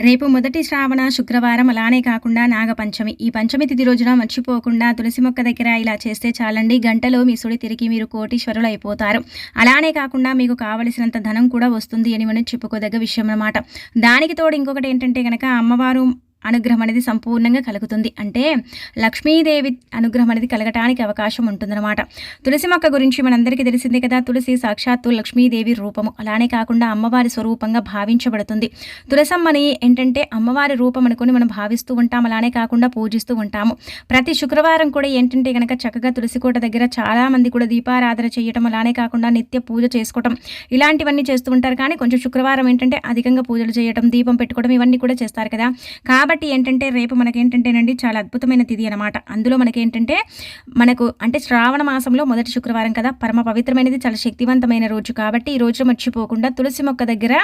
రేపు మొదటి శ్రావణ శుక్రవారం అలానే కాకుండా నాగపంచమి. ఈ పంచమి తిథి రోజున మర్చిపోకుండా తులసి మొక్క దగ్గర ఇలా చేస్తే చాలండి. గంటలో మీ సుడి తిరిగి మీరు కోటీశ్వరులు అయిపోతారు. అలానే కాకుండా మీకు కావలసినంత ధనం కూడా వస్తుంది అని మనం చెప్పుకోదగ్గ విషయం అన్నమాట. దానికి తోడు ఇంకొకటి ఏంటంటే కనుక అమ్మవారు అనుగ్రహం అనేది సంపూర్ణంగా కలుగుతుంది. అంటే లక్ష్మీదేవి అనుగ్రహం అనేది కలగటానికి అవకాశం ఉంటుందన్నమాట. తులసి మొక్క గురించి మనందరికీ తెలిసిందే కదా తులసి సాక్షాత్తు లక్ష్మీదేవి రూపము. అలానే కాకుండా అమ్మవారి స్వరూపంగా భావించబడుతుంది. తులసమ్మని ఏంటంటే అమ్మవారి రూపం అనుకుని మనం భావిస్తూ ఉంటాం అలానే కాకుండా పూజిస్తూ ఉంటాము. ప్రతి శుక్రవారం కూడా ఏంటంటే కనుక చక్కగా తులసి కోట దగ్గర చాలామంది కూడా దీపారాధన చేయటం అలానే కాకుండా నిత్య పూజ చేసుకోవటం ఇలాంటివన్నీ చేస్తూ ఉంటారు. కానీ కొంచెం శుక్రవారం ఏంటంటే అధికంగా పూజలు చేయటం దీపం పెట్టుకోవడం ఇవన్నీ కూడా చేస్తారు కదా. కాబట్టి ఏంటంటే రేపు మనకేంటంటేనండి చాలా అద్భుతమైన తిథి అనమాట అందులో మనకేంటంటే మనకు అంటే శ్రావణ మాసంలో మొదటి శుక్రవారం కదా. పరమ పవిత్రమైనది చాలా శక్తివంతమైన రోజు కాబట్టి ఈ రోజు మర్చిపోకుండా తులసి మొక్క దగ్గర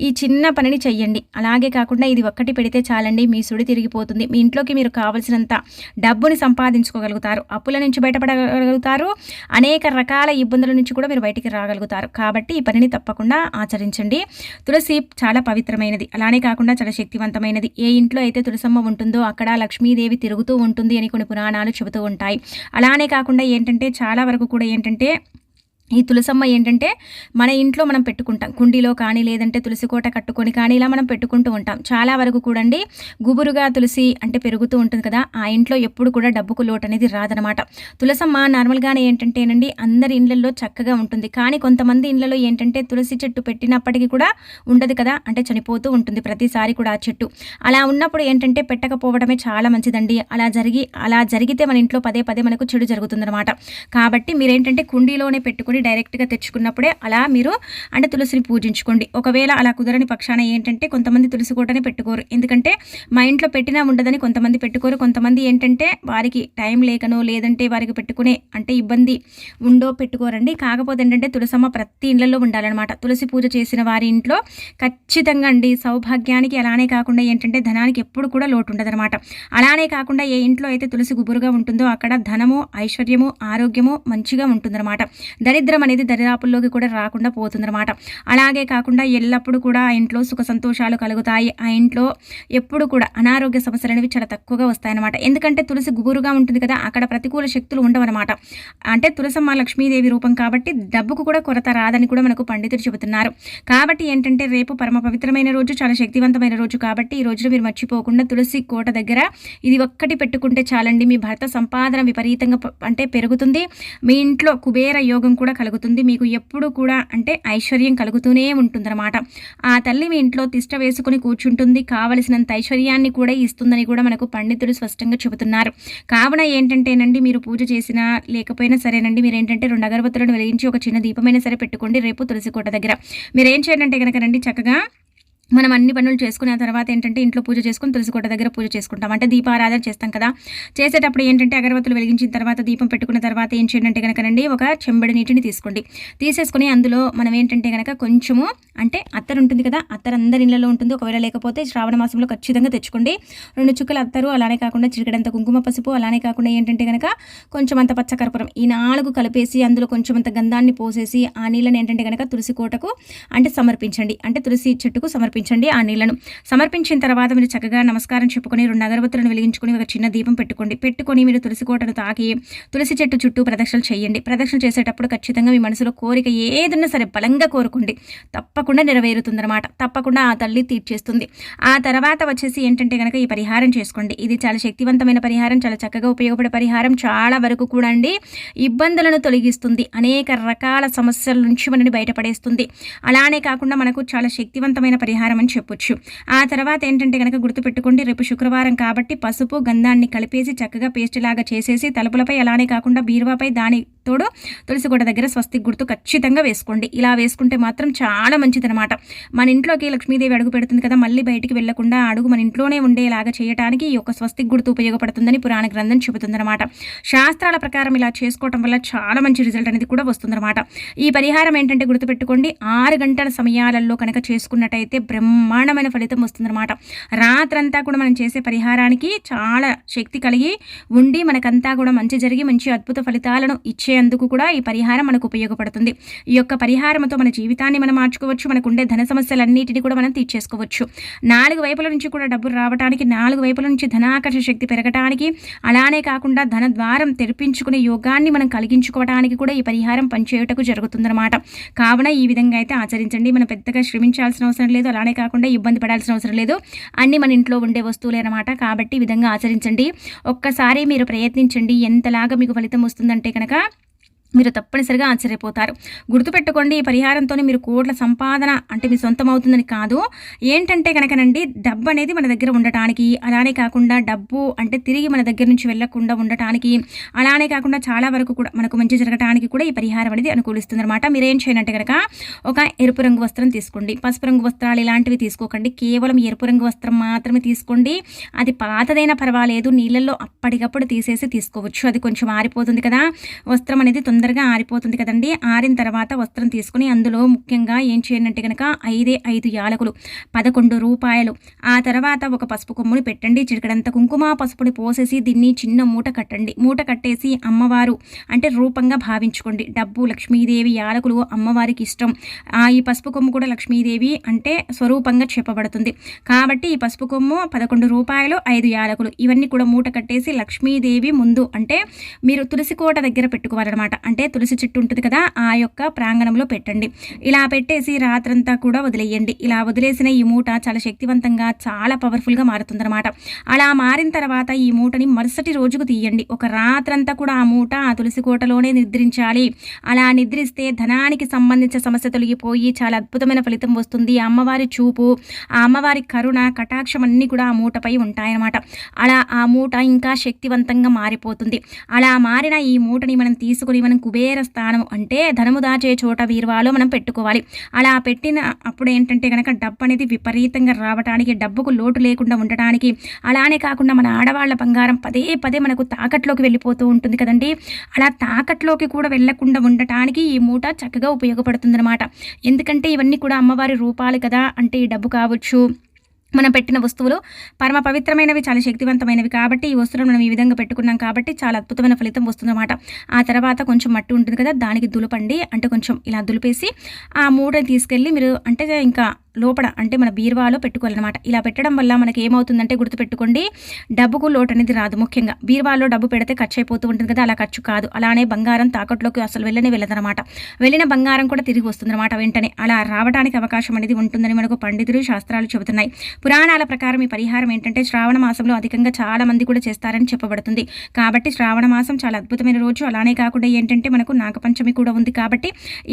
ఈ చిన్న పనిని చెయ్యండి. అలాగే కాకుండా ఇది ఒక్కటి పెడితే చాలండి మీ సుడి తిరిగిపోతుంది. మీ ఇంట్లోకి మీరు కావలసినంత డబ్బుని సంపాదించుకోగలుగుతారు. అప్పుల నుంచి బయటపడగలుగుతారు. అనేక రకాల ఇబ్బందుల నుంచి కూడా మీరు బయటికి రాగలుగుతారు. కాబట్టి ఈ పనిని తప్పకుండా ఆచరించండి. తులసి చాలా పవిత్రమైనది. అలానే కాకుండా చాలా శక్తివంతమైనది. ఏ ఇంట్లో ఎక్కడైతే తులసమ్మ ఉంటుందో అక్కడ లక్ష్మీదేవి తిరుగుతూ ఉంటుంది అని కొన్ని పురాణాలు చెబుతూ ఉంటాయి. అలానే కాకుండా ఏంటంటే చాలా వరకు కూడా ఏంటంటే ఈ తులసమ్మ ఏంటంటే మన ఇంట్లో మనం పెట్టుకుంటాం. కుండీలో కానీ లేదంటే తులసి కోట కట్టుకొని కానీ ఇలా మనం పెట్టుకుంటూ ఉంటాం. చాలా వరకు కూడండి గుబురుగా తులసి అంటే పెరుగుతూ ఉంటుంది కదా ఆ ఇంట్లో ఎప్పుడు కూడా డబ్బుకు లోటు అనేది రాదనమాట తులసమ్మ నార్మల్గానే ఏంటంటేనండి అందరి ఇండ్లలో చక్కగా ఉంటుంది. కానీ కొంతమంది ఇండ్లలో ఏంటంటే తులసి చెట్టు పెట్టినప్పటికీ కూడా ఉండదు కదా అంటే చనిపోతూ ఉంటుంది ప్రతిసారి కూడా ఆ చెట్టు. అలా ఉన్నప్పుడు ఏంటంటే పెట్టకపోవడమే చాలా మంచిదండి. అలా జరిగి అలా జరిగితే మన ఇంట్లో పదే పదే మనకు చెడు జరుగుతుందన్నమాట. కాబట్టి మీరేంటంటే కుండీలోనే పెట్టుకుని డైరెక్ట్గా తెచ్చుకున్నప్పుడే అలా మీరు అంటే తులసిని పూజించుకోండి. ఒకవేళ అలా కుదరని పక్షాన ఏంటంటే కొంతమంది తులసి కోటని పెట్టుకోరు. ఎందుకంటే మా ఇంట్లో పెట్టినా ఉండదని కొంతమంది పెట్టుకోరు. కొంతమంది ఏంటంటే వారికి టైం లేకనో లేదంటే వారికి పెట్టుకునే అంటే ఇబ్బంది ఉండో పెట్టుకోరండి. కాకపోతే ఏంటంటే తులసమ్మ ప్రతి ఇళ్ళలో ఉండాలన్నమాట. తులసి పూజ చేసిన వారి ఇంట్లో ఖచ్చితంగా అండి సౌభాగ్యానికి అలానే కాకుండా ఏంటంటే ధనానికి ఎప్పుడు కూడా లోటు ఉండదనమాట అలానే కాకుండా ఏ ఇంట్లో అయితే తులసి గుబురుగా ఉంటుందో అక్కడ ధనము ఐశ్వర్యము ఆరోగ్యము మంచిగా ఉంటుందన్నమాట. దరిద్ర దరిద్రం అనేది దరిదాపుల్లోకి కూడా రాకుండా పోతుందన్నమాట. అలాగే కాకుండా ఎల్లప్పుడూ కూడా ఆ ఇంట్లో సుఖ సంతోషాలు కలుగుతాయి. ఆ ఇంట్లో ఎప్పుడు కూడా అనారోగ్య సమస్యలు అనేవి చాలా తక్కువగా వస్తాయన్నమాట. ఎందుకంటే తులసి గుబురుగా ఉంటుంది కదా అక్కడ ప్రతికూల శక్తులు ఉండవన్నమాట. అంటే తులసమ్మ లక్ష్మీదేవి రూపం కాబట్టి డబ్బుకు కూడా కొరత రాదని కూడా మనకు పండితులు చెబుతున్నారు. కాబట్టి ఏంటంటే రేపు పరమ పవిత్రమైన రోజు చాలా శక్తివంతమైన రోజు కాబట్టి ఈ రోజున మీరు మర్చిపోకుండా తులసి కోట దగ్గర ఇది ఒక్కటి పెట్టుకుంటే చాలండి. మీ భర్త సంపాదన విపరీతంగా అంటే పెరుగుతుంది. మీ ఇంట్లో కుబేర యోగం కూడా కలుగుతుంది. మీకు ఎప్పుడు కూడా అంటే ఐశ్వర్యం కలుగుతూనే ఉంటుందన్నమాట. ఆ తల్లి మీ ఇంట్లో తిష్ట వేసుకుని కూర్చుంటుంది. కావలసినంత ఐశ్వర్యాన్ని కూడా ఇస్తుందని కూడా మనకు పండితులు స్పష్టంగా చెబుతున్నారు. కావున ఏంటంటేనండి మీరు పూజ చేసినా లేకపోయినా సరేనండి మీరు ఏంటంటే రెండు అగరబత్తులను వెలిగించి ఒక చిన్న దీపమైనా సరే పెట్టుకోండి రేపు తులసికోట దగ్గర. మీరు ఏం చేయాలంటే కనుక రండి చక్కగా మనం అన్ని పనులు చేసుకున్న తర్వాత ఏంటంటే ఇంట్లో పూజ చేసుకుని తులసికోట దగ్గర పూజ చేసుకుంటాం. అంటే దీపారాధన చేస్తాం కదా. చేసేటప్పుడు ఏంటంటే అగరబత్తులు వెలిగించిన తర్వాత దీపం పెట్టుకున్న తర్వాత ఏం చేయండి అంటే కనుకనండి ఒక చెంబడి నీటిని తీసుకోండి. తీసేసుకుని అందులో మనం ఏంటంటే కనుక కొంచెము అంటే అత్తరు ఉంటుంది కదా అత్తరు అందరి ఇళ్ళలో ఉంటుంది. ఒకవేళ లేకపోతే శ్రావణ మాసంలో ఖచ్చితంగా తెచ్చుకోండి. రెండు చుక్కలు అత్తరు అలానే కాకుండా చిరికడంత కుంకుమ పసుపు అలానే కాకుండా ఏంటంటే కనుక కొంచెం అంత పచ్చకర్పూరం ఈ నాలుగు కలిపేసి అందులో కొంచెం అంత గంధాన్ని పోసేసి ఆ నీళ్ళని ఏంటంటే కనుక తులసి కోటకు అంటే సమర్పించండి. అంటే తులసి చెట్టుకు సమర్పించండి సమర్పించండి ఆ నీళ్ళను. సమర్పించిన తర్వాత మీరు చక్కగా నమస్కారం చెప్పుకొని రెండు అగరబత్తులను వెలిగించుకొని ఒక చిన్న దీపం పెట్టుకోండి. పెట్టుకొని మీరు తులసి కోటను తాకి తులసి చెట్టు చుట్టూ ప్రదక్షిణలు చేయండి. ప్రదక్షిణ చేసేటప్పుడు ఖచ్చితంగా మీ మనసులో కోరిక ఏదన్నా సరే బలంగా కోరుకోండి. తప్పకుండా నెరవేరుతుందన్నమాట. తప్పకుండా ఆ తల్లి తీర్చేస్తుంది. ఆ తర్వాత వచ్చేసి ఏంటంటే కనుక ఈ పరిహారం చేసుకోండి. ఇది చాలా శక్తివంతమైన పరిహారం చాలా చక్కగా ఉపయోగపడే పరిహారం. చాలా వరకు కూడా అండి ఇబ్బందులను తొలగిస్తుంది. అనేక రకాల సమస్యల నుంచి మనని బయటపడేస్తుంది. అలానే కాకుండా మనకు చాలా శక్తివంతమైన పరిహారం పరిహారం అని చెప్పొచ్చు. ఆ తర్వాత ఏంటంటే కనుక గుర్తుపెట్టుకోండి రేపు శుక్రవారం కాబట్టి పసుపు గంధాన్ని కలిపేసి చక్కగా పేస్ట్ లాగా చేసేసి తలుపులపై అలానే కాకుండా బీరువాపై దాని తోడు తులసిగూడ దగ్గర స్వస్తి గుర్తు ఖచ్చితంగా వేసుకోండి. ఇలా వేసుకుంటే మాత్రం చాలా మంచిదనమాట మన ఇంట్లోకి లక్ష్మీదేవి అడుగు పెడుతుంది కదా మళ్ళీ బయటికి వెళ్ళకుండా అడుగు మన ఇంట్లోనే ఉండేలాగా చేయడానికి ఈ యొక్క స్వస్తి గుర్తు ఉపయోగపడుతుందని పురాణ గ్రంథం చెబుతుందన్నమాట. శాస్త్రాల ప్రకారం ఇలా చేసుకోవటం వల్ల చాలా మంచి రిజల్ట్ అనేది కూడా వస్తుందన్నమాట. ఈ పరిహారం ఏంటంటే గుర్తుపెట్టుకోండి ఆరు గంటల సమయాలలో కనుక చేసుకున్నట్టయితే బ్రహ్మాండమైన ఫలితం వస్తుందన్నమాట. రాత్రంతా కూడా మనం చేసే పరిహారానికి చాలా శక్తి కలిగి ఉండి మనకంతా కూడా మంచి జరిగి మంచి అద్భుత ఫలితాలను ఇచ్చేందుకు కూడా ఈ పరిహారం మనకు ఉపయోగపడుతుంది. ఈ యొక్క పరిహారంతో మన జీవితాన్ని మనం మార్చుకోవచ్చు. మనకు ఉండే ధన సమస్యలన్నిటిని కూడా మనం తీర్చేసుకోవచ్చు. నాలుగు వైపుల నుంచి కూడా డబ్బులు రావడానికి నాలుగు వైపుల నుంచి ధనాకర్ష శక్తి పెరగటానికి అలానే కాకుండా ధన ద్వారం తెరిపించుకునే యోగాన్ని మనం కలిగించుకోవడానికి కూడా ఈ పరిహారం పనిచేయటకు జరుగుతుందన్నమాట. కావున ఈ విధంగా అయితే ఆచరించండి. మనం పెద్దగా శ్రమించాల్సిన అవసరం లేదు. అలా అలానే కాకుండా ఇబ్బంది పడాల్సిన అవసరం లేదు. అన్ని మన ఇంట్లో ఉండే వస్తువులే అనమాట కాబట్టి ఈ విధంగా ఆచరించండి. ఒక్కసారి మీరు ప్రయత్నించండి. ఎంతలాగా మీకు ఫలితం వస్తుందంటే కనుక మీరు తప్పనిసరిగా ఆశ్చర్యపోతారు. గుర్తుపెట్టుకోండి ఈ పరిహారంతోనే మీరు కోట్ల సంపాదన అంటే మీ సొంతం అవుతుందని కాదు. ఏంటంటే కనుకనండి డబ్బు అనేది మన దగ్గర ఉండటానికి అలానే కాకుండా డబ్బు అంటే తిరిగి మన దగ్గర నుంచి వెళ్ళకుండా ఉండటానికి అలానే కాకుండా చాలా వరకు కూడా మనకు మంచి జరగటానికి కూడా ఈ పరిహారం అనేది అనుకూలిస్తుంది అనమాట మీరు ఏం చేయాలంటే కనుక ఒక ఎరుపు రంగు వస్త్రం తీసుకోండి. పసుపు రంగు వస్త్రాలు ఇలాంటివి తీసుకోకండి. కేవలం ఎరుపు రంగు వస్త్రం మాత్రమే తీసుకోండి. అది పాతదైనా పర్వాలేదు నీళ్ళల్లో అప్పటికప్పుడు తీసేసి తీసుకోవచ్చు. అది కొంచెం ఆరిపోతుంది కదా. వస్త్రం అనేది తొందరగా ఆరిపోతుంది కదండి. ఆరిన తర్వాత వస్త్రం తీసుకుని అందులో ముఖ్యంగా ఏం చేయండి కనుక ఐదే ఐదు యాలకులు పదకొండు రూపాయలు ఆ తర్వాత ఒక పసుపు కొమ్ముని పెట్టండి చిటికడంత కుంకుమ పసుపుని పోసేసి దీన్ని చిన్న మూట కట్టండి. మూట కట్టేసి అమ్మవారు అంటే రూపంగా భావించుకోండి. డబ్బు లక్ష్మీదేవి యాలకులు అమ్మవారికి ఇష్టం. ఆ ఈ పసుపు కొమ్ము కూడా లక్ష్మీదేవి అంటే స్వరూపంగా చెప్పబడుతుంది. కాబట్టి ఈ పసుపు కొమ్ము పదకొండు రూపాయలు ఐదు యాలకులు ఇవన్నీ కూడా మూట కట్టేసి లక్ష్మీదేవి ముందు అంటే మీరు తులసి కోట దగ్గర పెట్టుకోవాలన్నమాట. అంటే తులసి చెట్టు ఉంటుంది కదా ఆ యొక్క ప్రాంగణంలో పెట్టండి. ఇలా పెట్టేసి రాత్రంతా కూడా వదిలేయండి. ఇలా వదిలేసిన ఈ మూట చాలా శక్తివంతంగా చాలా పవర్ఫుల్గా మారుతుందన్నమాట. అలా మారిన తర్వాత ఈ మూటని మరుసటి రోజుకు తీయండి. ఒక రాత్రంతా కూడా ఆ మూట ఆ తులసి కోటలోనే నిద్రించాలి. అలా నిద్రిస్తే ధనానికి సంబంధించిన సమస్య తొలగిపోయి చాలా అద్భుతమైన ఫలితం వస్తుంది. ఆ అమ్మవారి చూపు ఆ అమ్మవారి కరుణ కటాక్షం అన్నీ కూడా ఆ మూటపై ఉంటాయన్నమాట. అలా ఆ మూట ఇంకా శక్తివంతంగా మారిపోతుంది. అలా మారిన ఈ మూటని మనం తీసుకుని మనం కుబేర స్థానం అంటే ధనము దాచే చోట వీర్వాలో మనం పెట్టుకోవాలి. అలా పెట్టిన అప్పుడు ఏంటంటే కనుక డబ్బు అనేది విపరీతంగా రావడానికి డబ్బుకు లోటు లేకుండా ఉండటానికి అలానే కాకుండా మన ఆడవాళ్ళ బంగారం పదే పదే మనకు తాకట్లోకి వెళ్ళిపోతూ ఉంటుంది కదండి. అలా తాకట్లోకి కూడా వెళ్ళకుండా ఉండటానికి ఈ మూట చక్కగా ఉపయోగపడుతుందన్నమాట. ఎందుకంటే ఇవన్నీ కూడా అమ్మవారి రూపాలు కదా అంటే ఈ డబ్బు కావచ్చు మనం పెట్టిన వస్తువులు పరమ పవిత్రమైనవి చాలా శక్తివంతమైనవి కాబట్టి ఈ వస్తువులను మనం ఈ విధంగా పెట్టుకున్నాం కాబట్టి చాలా అద్భుతమైన ఫలితం వస్తుందన్నమాట. ఆ తర్వాత కొంచెం మట్టి ఉంటుంది కదా దానికి దులపండి అంటే కొంచెం ఇలా దులిపేసి ఆ మూడని తీసుకెళ్ళి మీరు అంటే ఇంకా లోపల అంటే మన బీరువాలో పెట్టుకోవాలన్నమాట. ఇలా పెట్టడం వల్ల మనకి ఏమవుతుందంటే గుర్తుపెట్టుకోండి డబ్బుకు లోటు అనేది రాదు ముఖ్యంగా. బీరువాలో డబ్బు పెడితే ఖర్చు అయిపోతూ ఉంటుంది కదా అలా ఖర్చు కాదు. అలానే బంగారం తాకట్లోకి అసలు వెళ్ళనే వెళ్ళదనమాట వెళ్ళిన బంగారం కూడా తిరిగి వస్తుందన్నమాట వెంటనే. అలా రావడానికి అవకాశం అనేది ఉంటుందని మనకు పండితులు శాస్త్రాలు చెబుతున్నాయి. పురాణాల ప్రకారం ఈ పరిహారం ఏంటంటే శ్రావణ మాసంలో అధికంగా చాలా మంది కూడా చేస్తారని చెప్పబడుతుంది. కాబట్టి శ్రావణ మాసం చాలా అద్భుతమైన రోజు. అలానే కాకుండా ఏంటంటే మనకు నాగపంచమి కూడా ఉంది కాబట్టి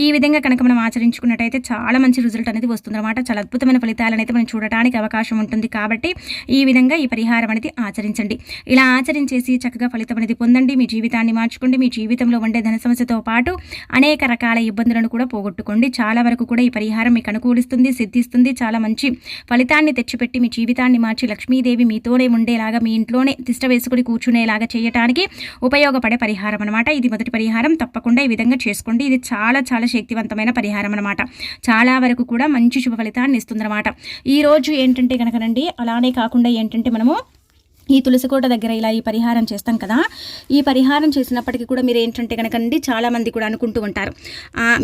ఈ విధంగా కనుక మనం ఆచరించుకున్నట్టయితే చాలా మంచి రిజల్ట్ అనేది వస్తుందన్నమాట. చాలా అద్భుతమైన ఫలితాలను అయితే మనం చూడటానికి అవకాశం ఉంటుంది కాబట్టి ఈ విధంగా ఈ పరిహారం అనేది ఆచరించండి. ఇలా ఆచరించేసి చక్కగా ఫలితం అనేది పొందండి. మీ జీవితాన్ని మార్చుకోండి. మీ జీవితంలో ఉండే ధన సమస్యతో పాటు అనేక రకాల ఇబ్బందులను కూడా పోగొట్టుకోండి. చాలా వరకు కూడా ఈ పరిహారం మీకు అనుకూలిస్తుంది సిద్ధిస్తుంది. చాలా మంచి ఫలితాన్ని తెచ్చి పెట్టి మీ జీవితాన్ని మార్చి లక్ష్మీదేవి మీతోనే ఉండేలాగా మీ ఇంట్లోనే తిష్ట వేసుకుని కూర్చునేలాగా చేయడానికి ఉపయోగపడే పరిహారం అనమాట ఇది మొదటి పరిహారం. తప్పకుండా ఈ విధంగా చేసుకోండి. ఇది చాలా చాలా శక్తివంతమైన పరిహారం అనమాట చాలా వరకు కూడా మంచి శుభ ఫలితాన్ని ఇస్తుందన్నమాట. ఈరోజు ఏంటంటే కనుకనండి అలానే కాకుండా ఏంటంటే మనము ఈ తులసికోట దగ్గర ఇలా ఈ పరిహారం చేస్తాం కదా. ఈ పరిహారం చేసినప్పటికీ కూడా మీరు ఏంటంటే కనుకండి చాలామంది కూడా అనుకుంటూ ఉంటారు.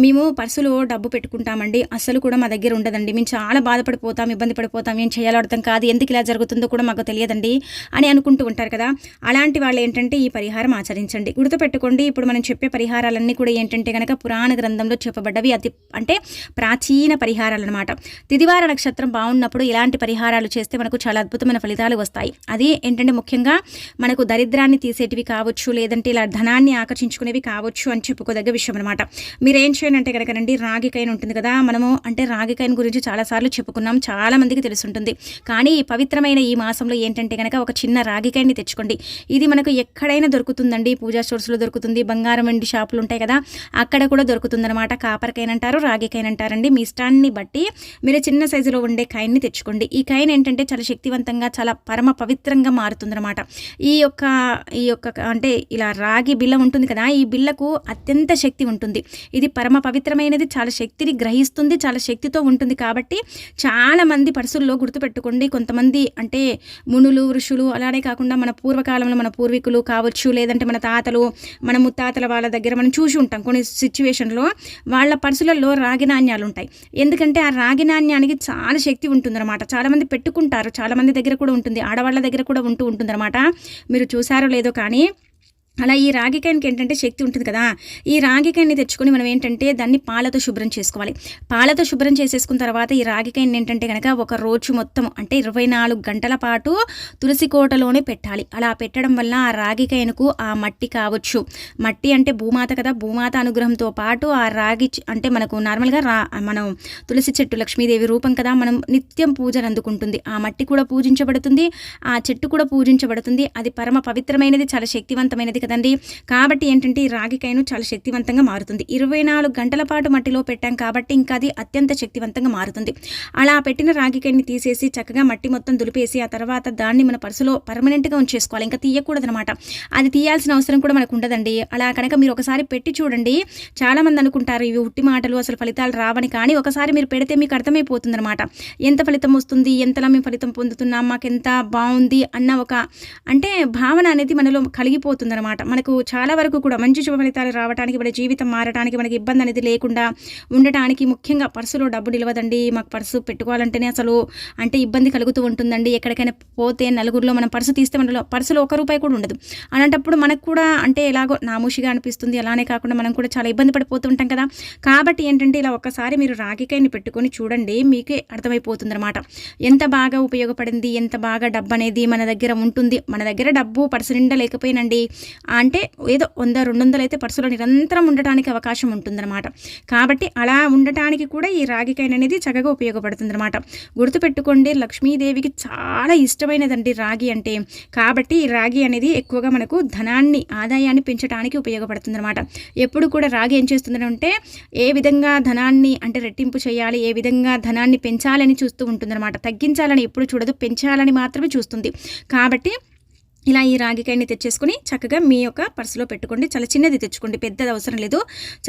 మేము పర్సులో డబ్బు పెట్టుకుంటామండి. అసలు కూడా మా దగ్గర ఉండదండి. మేము చాలా బాధపడిపోతాం ఇబ్బంది పడిపోతాం ఏం చేయాలో అర్థం కాదు ఎందుకు ఇలా జరుగుతుందో కూడా మాకు తెలియదండి అని అనుకుంటూ ఉంటారు కదా. అలాంటి వాళ్ళు ఏంటంటే ఈ పరిహారం ఆచరించండి. గుర్తుపెట్టుకోండి ఇప్పుడు మనం చెప్పే పరిహారాలన్నీ కూడా ఏంటంటే కనుక పురాణ గ్రంథంలో చెప్పబడ్డవి అతి అంటే ప్రాచీన పరిహారాలు అనమాట తిదివార నక్షత్రం బాగున్నప్పుడు ఇలాంటి పరిహారాలు చేస్తే మనకు చాలా అద్భుతమైన ఫలితాలు వస్తాయి. అది ఏంటంటే ముఖ్యంగా మనకు దరిద్రాన్ని తీసేటివి కావచ్చు లేదంటే ఇలా ధనాన్ని ఆకర్షించుకునేవి కావచ్చు అని చెప్పుకోదగ్గ విషయం అనమాట మీరు ఏం చేయండి అంటే కనుక రాగి కైన్ ఉంటుంది కదా మనము అంటే రాగి గురించి చాలాసార్లు చెప్పుకున్నాం చాలా మందికి తెలుసుంటుంది. కానీ ఈ పవిత్రమైన ఈ మాసంలో ఏంటంటే కనుక ఒక చిన్న రాగి తెచ్చుకోండి. ఇది మనకు ఎక్కడైనా దొరుకుతుందండి పూజా స్టోర్స్లో దొరుకుతుంది బంగారం వెండి షాపులు ఉంటాయి కదా అక్కడ కూడా దొరుకుతుందనమాట కాపర్ అంటారు రాగి అంటారండి. మీ ఇష్టాన్ని బట్టి మీరు చిన్న సైజులో ఉండే కైన్ని తెచ్చుకోండి. ఈ కైన్ ఏంటంటే చాలా శక్తివంతంగా చాలా పరమ పవిత్రంగా మారుతుందన్నమాట. ఈ యొక్క ఈ యొక్క అంటే ఇలా రాగి బిల్ల ఉంటుంది కదా ఈ బిల్లకు అత్యంత శక్తి ఉంటుంది. ఇది పరమ పవిత్రమైనది చాలా శక్తిని గ్రహిస్తుంది చాలా శక్తితో ఉంటుంది కాబట్టి చాలామంది పర్సుల్లో గుర్తుపెట్టుకోండి. కొంతమంది అంటే మునులు ఋషులు అలానే కాకుండా మన పూర్వకాలంలో మన పూర్వీకులు కావచ్చు లేదంటే మన తాతలు మన ముత్తాతల వాళ్ళ దగ్గర మనం చూసి ఉంటాం కొన్ని సిచ్యువేషన్లో. వాళ్ళ పర్సులలో రాగి నాణ్యాలు ఉంటాయి. ఎందుకంటే ఆ రాగి నాణ్యానికి చాలా శక్తి ఉంటుందన్నమాట. చాలామంది పెట్టుకుంటారు చాలామంది దగ్గర కూడా ఉంటుంది ఆడవాళ్ళ దగ్గర కూడా ఉంటూ ఉంటుందన్నమాట. మీరు చూసారో లేదో కానీ అలా ఈ రాగికాయనికి ఏంటంటే శక్తి ఉంటుంది కదా ఈ రాగికాయని తెచ్చుకొని మనం ఏంటంటే దాన్ని పాలతో శుభ్రం చేసుకోవాలి. పాలతో శుభ్రం చేసేసుకున్న తర్వాత ఈ రాగికాయని ఏంటంటే కనుక ఒక రోజు మొత్తం అంటే ఇరవై నాలుగు గంటల పాటు తులసి కోటలోనే పెట్టాలి. అలా పెట్టడం వల్ల ఆ రాగికాయనకు ఆ మట్టి కావచ్చు. మట్టి అంటే భూమాత కదా భూమాత అనుగ్రహంతో పాటు ఆ రాగి అంటే మనకు నార్మల్గా రా మనం తులసి చెట్టు లక్ష్మీదేవి రూపం కదా మనం నిత్యం పూజలు అందుకుంటుంది. ఆ మట్టి కూడా పూజించబడుతుంది ఆ చెట్టు కూడా పూజించబడుతుంది. అది పరమ పవిత్రమైనది చాలా శక్తివంతమైనది కదండి? కాబట్టి ఏంటంటే ఈ రాగికాయను చాలా శక్తివంతంగా మారుతుంది. ఇరవై నాలుగు గంటల పాటు మట్టిలో పెట్టాం కాబట్టి ఇంకా అది అత్యంత శక్తివంతంగా మారుతుంది. అలా పెట్టిన రాగికాయని తీసేసి చక్కగా మట్టి మొత్తం దులిపేసి ఆ తర్వాత దాన్ని మన పర్సులో పర్మనెంట్గా ఉంచేసుకోవాలి. ఇంకా తీయకూడదనమాట. అది తీయాల్సిన అవసరం కూడా మనకు ఉండదండి. అలా కనుక మీరు ఒకసారి పెట్టి చూడండి. చాలామంది అనుకుంటారు ఇవి ఉట్టి మాటలు అసలు ఫలితాలు రావని. కానీ ఒకసారి మీరు పెడితే మీకు అర్థమైపోతుంది అనమాట ఎంత ఫలితం వస్తుంది? ఎంతలా మేము ఫలితం పొందుతున్నాం? మాకు ఎంత బాగుంది అన్న ఒక అంటే భావన అనేది మనలో కలిగిపోతుంది అనమాట మనకు చాలా వరకు కూడా మంచి శుభ ఫలితాలు రావడానికి మన జీవితం మారడానికి మనకి ఇబ్బంది అనేది లేకుండా ఉండటానికి ముఖ్యంగా పర్సులో డబ్బు నిలవదండి. మాకు పర్సు పెట్టుకోవాలంటేనే అసలు అంటే ఇబ్బంది కలుగుతూ ఉంటుందండి. ఎక్కడికైనా పోతే నలుగురిలో మనం పర్సు తీస్తే మనలో పర్సులో ఒక రూపాయి కూడా ఉండదు. అలాంటప్పుడు మనకు కూడా అంటే ఎలాగో నామూషిగా అనిపిస్తుంది. అలానే కాకుండా మనం కూడా చాలా ఇబ్బంది పడిపోతూ ఉంటాం కదా. కాబట్టి ఏంటంటే ఇలా ఒక్కసారి మీరు రాగికాయని పెట్టుకొని చూడండి మీకే అర్థమైపోతుంది అనమాట ఎంత బాగా ఉపయోగపడింది ఎంత బాగా డబ్బు అనేది మన దగ్గర ఉంటుంది. మన దగ్గర డబ్బు పర్సు నిండా లేకపోయినండి. అంటే ఏదో వంద రెండు వందలు అయితే పర్సులో నిరంతరం ఉండటానికి అవకాశం ఉంటుందన్నమాట. కాబట్టి అలా ఉండటానికి కూడా ఈ రాగికాయన అనేది చక్కగా ఉపయోగపడుతుందన్నమాట. గుర్తుపెట్టుకోండి లక్ష్మీదేవికి చాలా ఇష్టమైనదండి రాగి అంటే. కాబట్టి ఈ రాగి అనేది ఎక్కువగా మనకు ధనాన్ని ఆదాయాన్ని పెంచడానికి ఉపయోగపడుతుందన్నమాట. ఎప్పుడు కూడా రాగి ఏం చేస్తుందంటే ఏ విధంగా ధనాన్ని అంటే రెట్టింపు చేయాలి ఏ విధంగా ధనాన్ని పెంచాలని చూస్తూ ఉంటుందన్నమాట. తగ్గించాలని ఎప్పుడు చూడదు పెంచాలని మాత్రమే చూస్తుంది. కాబట్టి ఇలా ఈ రాగికాయని తెచ్చేసుకుని చక్కగా మీ యొక్క పర్సులో పెట్టుకోండి. చాలా చిన్నది తెచ్చుకోండి. పెద్దది అవసరం లేదు.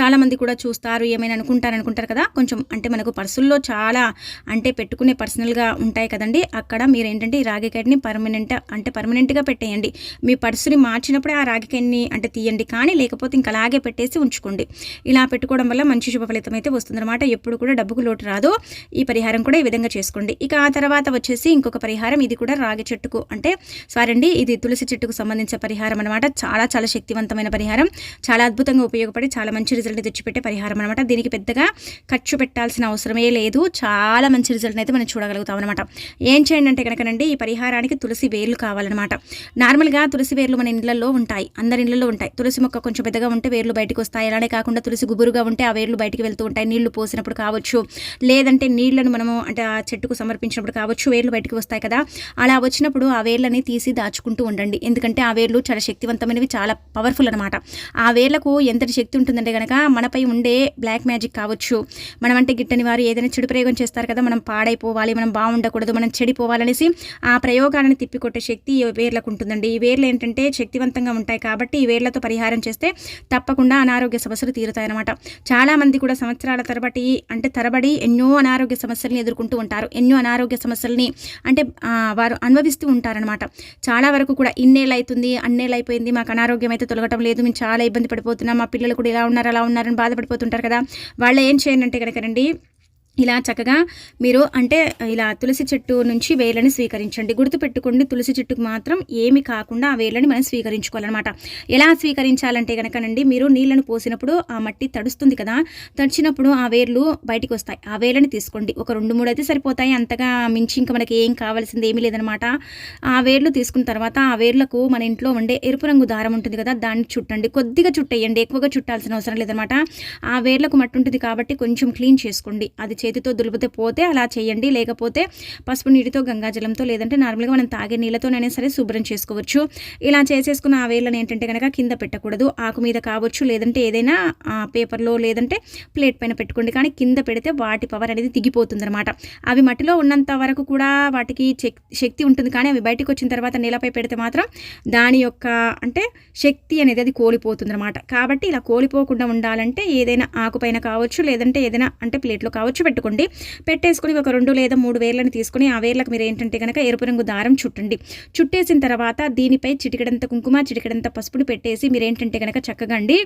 చాలామంది కూడా చూస్తారు ఏమైనా అనుకుంటారు అనుకుంటారు కదా. కొంచెం అంటే మనకు పర్సుల్లో చాలా అంటే పెట్టుకునే పర్సనల్గా ఉంటాయి కదండి. అక్కడ మీరు ఏంటంటే ఈ రాగికాయని పర్మనెంట్ అంటే పర్మనెంట్గా పెట్టేయండి. మీ పర్సుని మార్చినప్పుడే ఆ రాగికాయని అంటే తీయండి. కానీ లేకపోతే ఇంకా అలాగే పెట్టేసి ఉంచుకోండి. ఇలా పెట్టుకోవడం వల్ల మంచి శుభ ఫలితం అయితే వస్తుందన్నమాట. ఎప్పుడు కూడా డబ్బుకు లోటు రాదు. ఈ పరిహారం కూడా ఈ విధంగా చేసుకోండి. ఇక ఆ తర్వాత వచ్చేసి ఇంకొక పరిహారం. ఇది కూడా రాగి చెట్టుకు అంటే సారీ అండి ఇది తులసి చెట్టుకు సంబంధించిన పరిహారం అనమాట చాలా చాలా శక్తివంతమైన పరిహారం. చాలా అద్భుతంగా ఉపయోగపడి చాలా మంచి రిజల్ట్ తెచ్చిపెట్టే పరిహారం అనమాట దీనికి పెద్దగా ఖర్చు పెట్టాల్సిన అవసరమే లేదు. చాలా మంచి రిజల్ట్ అయితే మనం చూడగలుగుతాం అనమాట ఏం చేయండి అంటే కనుకనండి ఈ పరిహారానికి తులసి వేర్లు కావాలన్నమాట. నార్మల్గా తులసి వేర్లు మన ఇండ్లలో ఉంటాయి. అందరి ఇళ్ళలో ఉంటాయి. తులసి మొక్క కొంచెం పెద్దగా ఉంటే వేర్లు బయటకు వస్తాయి. అలానే కాకుండా తులసి గుబురుగా ఉంటే ఆ వేర్లు బయటకు వెళ్తూ ఉంటాయి. నీళ్ళు పోసినప్పుడు కావచ్చు. లేదంటే నీళ్ళను మనము అంటే ఆ చెట్టుకు సమర్పించినప్పుడు కావచ్చు. వేర్లు బయటకు వస్తాయి కదా. అలా వచ్చినప్పుడు ఆ వేర్లని తీసి దాచుకుంటూ ఉండండి. ఎందుకంటే ఆ వేర్లు చాలా శక్తివంతమైనవి చాలా పవర్ఫుల్ అనమాట ఆ వేర్లకు ఎంతటి శక్తి ఉంటుందంటే కనుక మనపై ఉండే బ్లాక్ మ్యాజిక్ కావచ్చు. మనం అంటే గిట్టని వారు ఏదైనా చెడు ప్రయోగం చేస్తారు కదా మనం పాడైపోవాలి మనం బాగుండకూడదు మనం చెడిపోవాలనేసి ఆ ప్రయోగాలను తిప్పికొట్టే శక్తి ఈ వేర్లకు ఉంటుందండి. ఈ వేర్లు ఏంటంటే శక్తివంతంగా ఉంటాయి కాబట్టి ఈ వేర్లతో పరిహారం చేస్తే తప్పకుండా అనారోగ్య సమస్యలు తీరుతాయన్నమాట. చాలామంది కూడా సంవత్సరాల తరబడి అంటే తరబడి ఎన్నో అనారోగ్య సమస్యల్ని ఎదుర్కొంటూ ఉంటారు. ఎన్నో అనారోగ్య సమస్యల్ని అంటే వారు అనుభవిస్తూ ఉంటారనమాట చాలా వరకు కూడా కూడా అవుతుంది అన్నేళ్ళు అయిపోయింది మాకు అనారోగ్యం అయితే తొలగటం లేదు మేము చాలా ఇబ్బంది పడిపోతున్నాం మా పిల్లలు కూడా ఇలా ఉన్నారు అలా ఉన్నారని బాధపడిపోతుంటారు కదా. వాళ్ళు ఏం చేయండి అంటే కనుక రండి ఇలా చక్కగా మీరు అంటే ఇలా తులసి చెట్టు నుంచి వేళ్ళని స్వీకరించండి. గుర్తుపెట్టుకోండి తులసి చెట్టుకు మాత్రం ఏమి కాకుండా ఆ వేళ్ళని మనం స్వీకరించుకోవాలన్నమాట. ఎలా స్వీకరించాలంటే కనుకనండి మీరు నీళ్ళను పోసినప్పుడు ఆ మట్టి తడుస్తుంది కదా తడిచినప్పుడు ఆ వేర్లు బయటికి వస్తాయి ఆ వేళ్ళని తీసుకోండి. ఒక రెండు మూడు అయితే సరిపోతాయి. అంతగా మించి ఇంకా మనకి ఏం కావాల్సింది ఏమీ లేదనమాట ఆ వేర్లు తీసుకున్న తర్వాత ఆ వేర్లకు మన ఇంట్లో ఉండే ఎరుపు రంగు దారం ఉంటుంది కదా దాన్ని చుట్టండి. కొద్దిగా చుట్టేయండి. ఎక్కువగా చుట్టాల్సిన అవసరం లేదనమాట ఆ వేర్లకు మట్టి ఉంటుంది కాబట్టి కొంచెం క్లీన్ చేసుకోండి. అది చేతితో దులిపితే పోతే అలా చేయండి. లేకపోతే పసుపు నీటితో గంగాజలంతో లేదంటే నార్మల్గా మనం తాగే నీళ్ళతోనైనా సరే శుభ్రం చేసుకోవచ్చు. ఇలా చేసేసుకున్న ఆ వేళ్ళని ఏంటంటే కనుక కింద పెట్టకూడదు. ఆకు మీద కావచ్చు లేదంటే ఏదైనా పేపర్లో లేదంటే ప్లేట్ పైన పెట్టుకోండి. కానీ కింద పెడితే వాటి పవర్ అనేది దిగిపోతుంది అనమాట అవి మట్టిలో ఉన్నంత వరకు కూడా వాటికి శక్తి ఉంటుంది. కానీ అవి బయటకు వచ్చిన తర్వాత నేలపై పెడితే మాత్రం దాని యొక్క అంటే శక్తి అనేది అది కోలిపోతుంది అనమాట కాబట్టి ఇలా కోల్పోకుండా ఉండాలంటే ఏదైనా ఆకుపైన కావచ్చు లేదంటే ఏదైనా అంటే ప్లేట్లో కావచ్చు పెట్టుకోండి. పెట్టేసుకుని ఒక రెండు లేదా మూడు వేర్లను తీసుకుని ఆ వేర్లకు మీరు ఏంటంటే కనుక ఎరుపు రంగు దారం చుట్టండి. చుట్టేసిన తర్వాత దీనిపై చిటికడంత కుంకుమ చిటికడంత పసుపుని పెట్టేసి మీరు ఏంటంటే కనుక చక్కగా అండి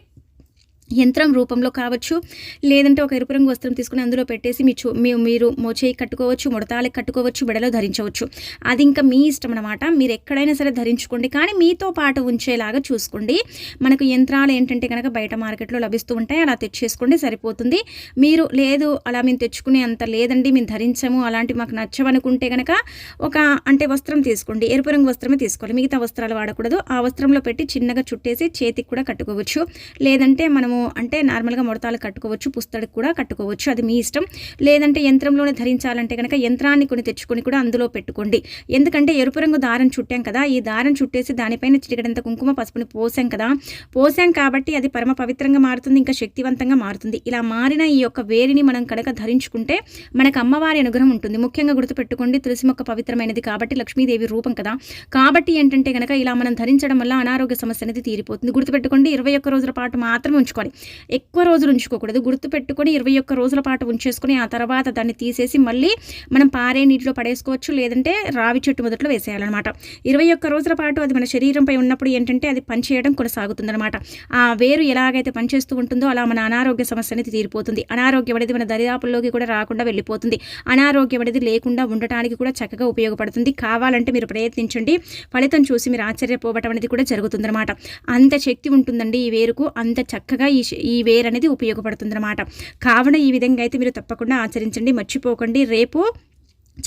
యంత్రం రూపంలో కావచ్చు లేదంటే ఒక ఎరుపు రంగు వస్త్రం తీసుకుని అందులో పెట్టేసి మీ చూ మీరు మోచేయి కట్టుకోవచ్చు ముడతాలకి కట్టుకోవచ్చు బిడలో ధరించవచ్చు. అది ఇంకా మీ ఇష్టం అనమాట మీరు ఎక్కడైనా సరే ధరించుకోండి. కానీ మీతో పాటు ఉంచేలాగా చూసుకోండి. మనకు యంత్రాలు ఏంటంటే కనుక బయట మార్కెట్లో లభిస్తూ ఉంటాయి. అలా తెచ్చేసుకోండి. సరిపోతుంది. మీరు లేదు అలా మేము తెచ్చుకునే అంత లేదండి మేము ధరించము అలాంటి మాకు నచ్చవనుకుంటే కనుక ఒక అంటే వస్త్రం తీసుకోండి. ఎరుపు రంగు వస్త్రమే తీసుకోవాలి. మిగతా వస్త్రాలు వాడకూడదు. ఆ వస్త్రంలో పెట్టి చిన్నగా చుట్టేసి చేతికి కూడా కట్టుకోవచ్చు. లేదంటే మనము అంటే నార్మల్గా ముడతాలు కట్టుకోవచ్చు పుస్తడికి కూడా కట్టుకోవచ్చు. అది మీ ఇష్టం. లేదంటే యంత్రంలోనే ధరించాలంటే కనుక యంత్రాన్ని కొన్ని తెచ్చుకొని కూడా అందులో పెట్టుకోండి. ఎందుకంటే ఎరుపు రంగు దారం చుట్టాం కదా ఈ దారం చుట్టేసి దానిపైన చిటికడంత కుంకుమ పసుపుని పోసాం కదా పోసాం కాబట్టి అది పరమ పవిత్రంగా మారుతుంది ఇంకా శక్తివంతంగా మారుతుంది. ఇలా మారిన ఈ యొక్క వేరిని మనం కనుక ధరించుకుంటే మనకు అమ్మవారి అనుగ్రహం ఉంటుంది. ముఖ్యంగా గుర్తుపెట్టుకోండి తులసి మొక్క పవిత్రమైనది కాబట్టి లక్ష్మీదేవి రూపం కదా. కాబట్టి ఏంటంటే కనుక ఇలా మనం ధరించడం వల్ల అనారోగ్య సమస్య అనేది తీరిపోతుంది. గుర్తుపెట్టుకోండి ఇరవై ఒక్క రోజుల పాటు మాత్రమే ఉంచుకోవాలి. ఎక్కువ రోజులు ఉంచుకోకూడదు. గుర్తు పెట్టుకొని ఇరవై ఒక్క రోజుల పాటు ఉంచేసుకొని ఆ తర్వాత దాన్ని తీసేసి మళ్ళీ మనం పారే నీటిలో పడేసుకోవచ్చు. లేదంటే రావి చెట్టు మొదట్లో వేసేయాలన్నమాట. ఇరవై ఒక్క రోజుల పాటు అది మన శరీరంపై ఉన్నప్పుడు ఏంటంటే అది పనిచేయడం కొనసాగుతుందన్నమాట. ఆ వేరు ఎలాగైతే పనిచేస్తూ ఉంటుందో అలా మన అనారోగ్య సమస్య అనేది తీరిపోతుంది. అనారోగ్యం అనేది మన దరిదాపుల్లోకి కూడా రాకుండా వెళ్ళిపోతుంది. అనారోగ్యం అనేది లేకుండా ఉండటానికి కూడా చక్కగా ఉపయోగపడుతుంది. కావాలంటే మీరు ప్రయత్నించండి. ఫలితం చూసి మీరు ఆశ్చర్యపోవటం అనేది కూడా జరుగుతుందన్నమాట. అంత శక్తి ఉంటుందండి ఈ వేరుకు. అంత చక్కగా ఈ ఈ వేర్ అనేది ఉపయోగపడుతుంది అనమాట కావున ఈ విధంగా అయితే మీరు తప్పకుండా ఆచరించండి మర్చిపోకండి. రేపు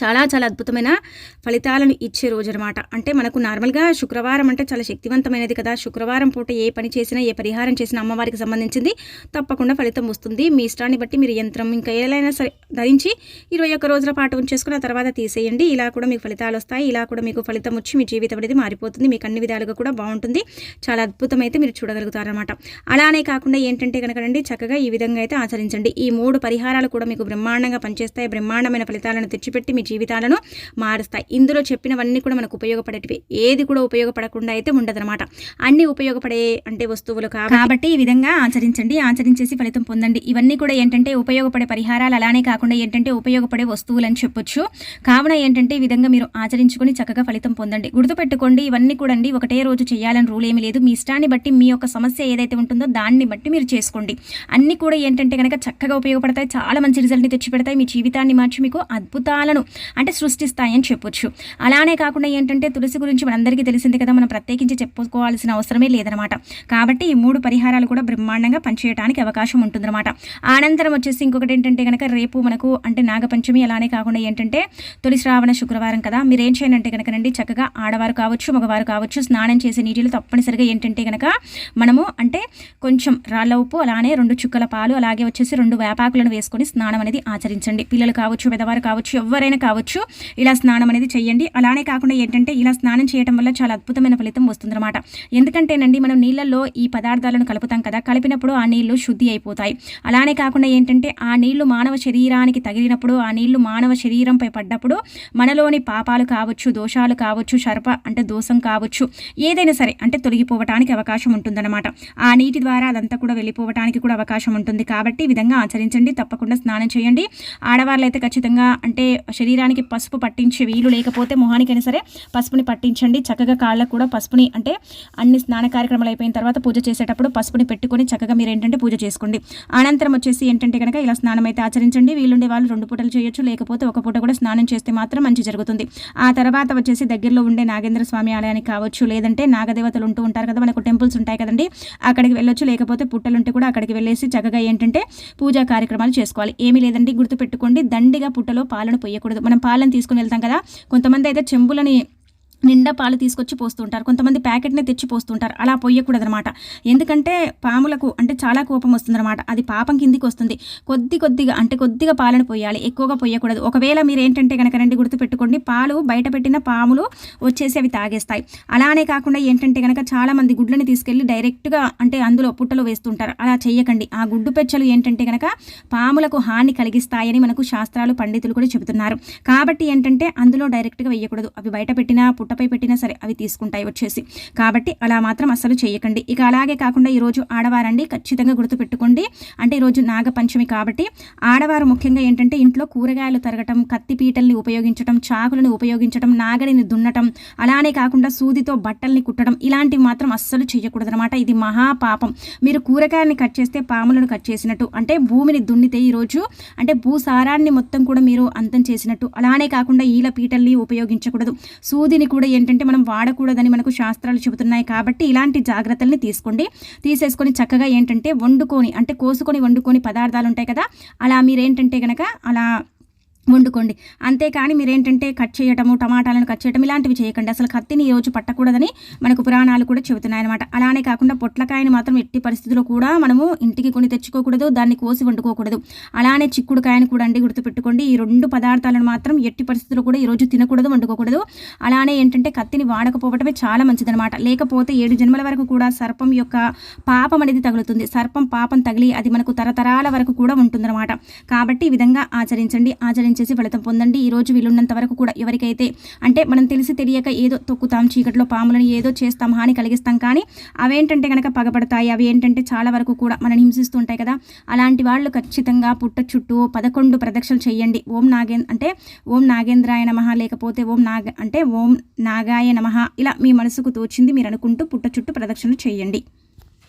చాలా చాలా అద్భుతమైన ఫలితాలను ఇచ్చే రోజు అనమాట అంటే మనకు నార్మల్గా శుక్రవారం అంటే చాలా శక్తివంతమైనది కదా. శుక్రవారం పూట ఏ పని చేసినా ఏ పరిహారం చేసినా అమ్మవారికి సంబంధించింది తప్పకుండా ఫలితం వస్తుంది. మీ ఇష్టాన్ని బట్టి మీరు యంత్రం ఇంకా ఏదైనా సరే ధరించి ఇరవై ఒక్క రోజుల పాటు ఉంచేసుకున్న తర్వాత తీసేయండి. ఇలా కూడా మీకు ఫలితాలు వస్తాయి. ఇలా కూడా మీకు ఫలితం వచ్చి మీ జీవితం అనేది మారిపోతుంది. మీకు అన్ని విధాలుగా కూడా బాగుంటుంది. చాలా అద్భుతమైతే మీరు చూడగలుగుతారనమాట అలానే కాకుండా ఏంటంటే కనుకనండి చక్కగా ఈ విధంగా అయితే ఆచరించండి. ఈ మూడు పరిహారాలు కూడా మీకు బ్రహ్మాండంగా పనిచేస్తాయి. బ్రహ్మాండమైన ఫలితాలను తెచ్చిపెట్టి మీ జీవితాలను మారుస్తాయి. ఇందులో చెప్పినవన్నీ కూడా మనకు ఉపయోగపడేటివి. ఏది కూడా ఉపయోగపడకుండా అయితే ఉండదన్నమాట. అన్ని ఉపయోగపడే అంటే వస్తువులు కాబట్టి ఈ విధంగా ఆచరించండి. ఆచరించేసి ఫలితం పొందండి. ఇవన్నీ కూడా ఏంటంటే ఉపయోగపడే పరిహారాలు. అలానే కాకుండా ఏంటంటే ఉపయోగపడే వస్తువులు అని చెప్పొచ్చు. కావున ఏంటంటే ఈ విధంగా మీరు ఆచరించుకొని చక్కగా ఫలితం పొందండి. గుర్తుపెట్టుకోండి ఇవన్నీ కూడా అండి ఒకటే రోజు చేయాలని రూల్ ఏమీ లేదు. మీ ఇష్టాన్ని బట్టి మీ యొక్క సమస్య ఏదైతే ఉంటుందో దాన్ని బట్టి మీరు చేసుకోండి. అన్నీ కూడా ఏంటంటే కనుక చక్కగా ఉపయోగపడతాయి. చాలా మంచి రిజల్ట్ని తెచ్చిపెడతాయి. మీ జీవితాన్ని మార్చి మీకు అద్భుతాలను అంటే సృష్టిస్తాయని చెప్పొచ్చు. అలానే కాకుండా ఏంటంటే తులసి గురించి మనందరికీ తెలిసింది కదా మనం ప్రత్యేకించి చెప్పుకోవాల్సిన అవసరమే లేదనమాట. కాబట్టి ఈ మూడు పరిహారాలు కూడా బ్రహ్మాండంగా పనిచేయడానికి అవకాశం ఉంటుందన్నమాట. అనంతరం వచ్చేసి ఇంకొకటి ఏంటంటే కనుక రేపు మనకు అంటే నాగపంచమి అలానే కాకుండా ఏంటంటే తొలి శ్రావణ శుక్రవారం కదా మీరు ఏం చేయనంటే కనుక నండి చక్కగా ఆడవారు కావచ్చు మగవారు కావచ్చు స్నానం చేసే నీటిలో తప్పనిసరిగా ఏంటంటే కనుక మనము అంటే కొంచెం రాళ్ళ ఉప్పు అలానే రెండు చుక్కల పాలు అలాగే వచ్చేసి రెండు వేపాకులను వేసుకొని స్నానం అనేది ఆచరించండి. పిల్లలు కావచ్చు పెద్దవారు కావచ్చు ఎవరైనా కావచ్చు ఇలా స్నానం అనేది చేయండి అలానే కాకుండా ఏంటంటే ఇలా స్నానం చేయడం వల్ల చాలా అద్భుతమైన ఫలితం వస్తుందన్నమాట. ఎందుకంటేనండి మనం నీళ్ళల్లో ఈ పదార్థాలను కలుపుతాం కదా కలిపినప్పుడు ఆ నీళ్ళు శుద్ధి అయిపోతాయి. అలానే కాకుండా ఏంటంటే ఆ నీళ్ళు మానవ శరీరానికి తగిలినప్పుడు ఆ నీళ్ళు మానవ శరీరంపై పడ్డప్పుడు మనలోని పాపాలు కావచ్చు దోషాలు కావచ్చు సర్ప అంటే దోషం కావచ్చు ఏదైనా సరే అంటే తొలగిపోవటానికి అవకాశం ఉంటుందన్నమాట. ఆ నీటి ద్వారా అదంతా కూడా వెళ్ళిపోవటానికి కూడా అవకాశం ఉంటుంది. కాబట్టి ఈ విధంగా ఆచరించండి తప్పకుండా స్నానం చేయండి. ఆడవాళ్ళు అయితే ఖచ్చితంగా అంటే శరీరానికి పసుపు పట్టించే వీలు లేకపోతే మొహానికైనా సరే పసుపుని పట్టించండి. చక్కగా కాళ్ళకు కూడా పసుపుని అంటే అన్ని స్నాన కార్యక్రమాలు అయిపోయిన తర్వాత పూజ చేసేటప్పుడు పసుపుని పెట్టుకొని చక్కగా మీరు ఏంటంటే పూజ చేసుకోండి. అనంతరం వచ్చేసి ఏంటంటే కనుక ఇలా స్నానం అయితే ఆచరించండి. వీలుండే వాళ్ళు రెండు పూటలు చేయొచ్చు లేకపోతే ఒక పూట కూడా స్నానం చేస్తే మాత్రం మంచి జరుగుతుంది. ఆ తర్వాత వచ్చేసి దగ్గరలో ఉండే నాగేంద్ర స్వామి ఆలయానికి కావచ్చు లేదంటే నాగదేవతలు ఉంటూ ఉంటారు కదా మనకు టెంపుల్స్ ఉంటాయి కదండి అక్కడికి వెళ్ళొచ్చు. లేకపోతే పుట్టలు ఉంటే కూడా అక్కడికి వెళ్ళేసి చక్కగా ఏంటంటే పూజా కార్యక్రమాలు చేసుకోవాలి. ఏమీ లేదండి గుర్తుపెట్టుకోండి. దండిగా పుట్టలో పాలను పోయకూడదు. మనం పాలను తీసుకుని వెళ్తాం కదా. కొంతమంది అయితే చెంబులని నిండా పాలు తీసుకొచ్చి పోస్తుంటారు. కొంతమంది ప్యాకెట్నే తెచ్చి పోస్తుంటారు. అలా పొయ్యకూడదు అనమాట ఎందుకంటే పాములకు అంటే చాలా కోపం వస్తుందన్నమాట అది పాపం కిందికి వస్తుంది. కొద్ది కొద్దిగా అంటే కొద్దిగా పాలను పోయాలి. ఎక్కువగా పొయ్యకూడదు ఒకవేళ మీరు ఏంటంటే కనుక రండి గుర్తుపెట్టుకోండి. పాలు బయట పెట్టిన పాములు వచ్చేసి అవి తాగేస్తాయి. అలానే కాకుండా ఏంటంటే కనుక చాలామంది గుడ్లని తీసుకెళ్ళి డైరెక్ట్గా అంటే అందులో పుట్టలో వేస్తుంటారు. అలా చేయకండి ఆ గుడ్డు పెచ్చలు ఏంటంటే కనుక పాములకు హాని కలిగిస్తాయని మనకు శాస్త్రాలు పండితులు కూడా చెబుతున్నారు. కాబట్టి ఏంటంటే అందులో డైరెక్ట్గా వేయకూడదు. అవి బయట పుట్ట పుట్టపై పెట్టినా సరే అవి తీసుకుంటాయి వచ్చేసి. కాబట్టి అలా మాత్రం అస్సలు చేయకండి. ఇక అలాగే కాకుండా ఈరోజు ఆడవారండి ఖచ్చితంగా గుర్తుపెట్టుకోండి అంటే ఈరోజు నాగపంచమి కాబట్టి ఆడవారు ముఖ్యంగా ఏంటంటే ఇంట్లో కూరగాయలు తరగటం కత్తి పీటల్ని ఉపయోగించడం చాకులను ఉపయోగించడం నాగడిని దున్నటం అలానే కాకుండా సూదితో బట్టల్ని కుట్టడం ఇలాంటివి మాత్రం అస్సలు చేయకూడదు అనమాట ఇది మహాపాపం. మీరు కూరగాయల్ని కట్ చేస్తే పాములను కట్ చేసినట్టు అంటే భూమిని దున్నితే ఈరోజు అంటే భూసారాన్ని మొత్తం కూడా మీరు అంతం చేసినట్టు అలానే కాకుండా ఈల పీటల్ని ఉపయోగించకూడదు. సూదిని కూడా ఏంటంటే మనం వాడకూడదని మనకు శాస్త్రాలు చెబుతున్నాయి కాబట్టి ఇలాంటి జాగ్రత్తల్ని తీసుకోండి. తీసేసుకొని చక్కగా ఏంటంటే వండుకొని అంటే కోసుకొని వండుకొని పదార్థాలు ఉంటాయి కదా అలా మీరేంటంటే కనుక అలా వండుకోండి. అంతేకాని మీరేంటంటే కట్ చేయటము టమాటాలను కట్ చేయటం ఇలాంటివి చేయకండి. అసలు కత్తిని ఈ రోజు పట్టకూడదని మనకు పురాణాలు కూడా చెబుతున్నాయి అనమాట అలానే కాకుండా పొట్లకాయని మాత్రం ఎట్టి పరిస్థితుల్లో కూడా మనము ఇంటికి కొని తెచ్చుకోకూడదు దాన్ని కోసి వండుకోకూడదు. అలానే చిక్కుడుకాయని కూడా అండి గుర్తుపెట్టుకోండి. ఈ రెండు పదార్థాలను మాత్రం ఎట్టి పరిస్థితుల్లో కూడా ఈరోజు తినకూడదు వండుకోకూడదు. అలానే ఏంటంటే కత్తిని వాడకపోవటమే చాలా మంచిదనమాట లేకపోతే ఏడు జన్మల వరకు కూడా సర్పం యొక్క పాపం అనేది తగులుతుంది. సర్పం పాపం తగిలి అది మనకు తరతరాల వరకు కూడా ఉంటుందన్నమాట. కాబట్టి ఈ విధంగా ఆచరించండి. ఆచరించండి చేసి ఫలితం పొందండి. ఈ రోజు వీలున్నంత వరకు కూడా ఎవరికైతే అంటే మనం తెలిసి తెలియక ఏదో తొక్కుతాం చీకట్లో పాములను ఏదో చేస్తాం హాని కలిగిస్తాం కానీ అవేంటంటే కనుక పగబడతాయి అవి ఏంటంటే చాలా వరకు కూడా మనం హింసిస్తూ ఉంటాయి కదా. అలాంటి వాళ్ళు ఖచ్చితంగా పుట్ట చుట్టూ పదకొండు ప్రదక్షిణలు చేయండి. ఓం నాగే అంటే ఓం నాగేంద్రాయ నమ లేకపోతే ఓం నాగ అంటే ఓం నాగాయ నమ ఇలా మీ మనసుకు తోచింది మీరు అనుకుంటూ పుట్ట చుట్టూ ప్రదక్షిణలు చేయండి.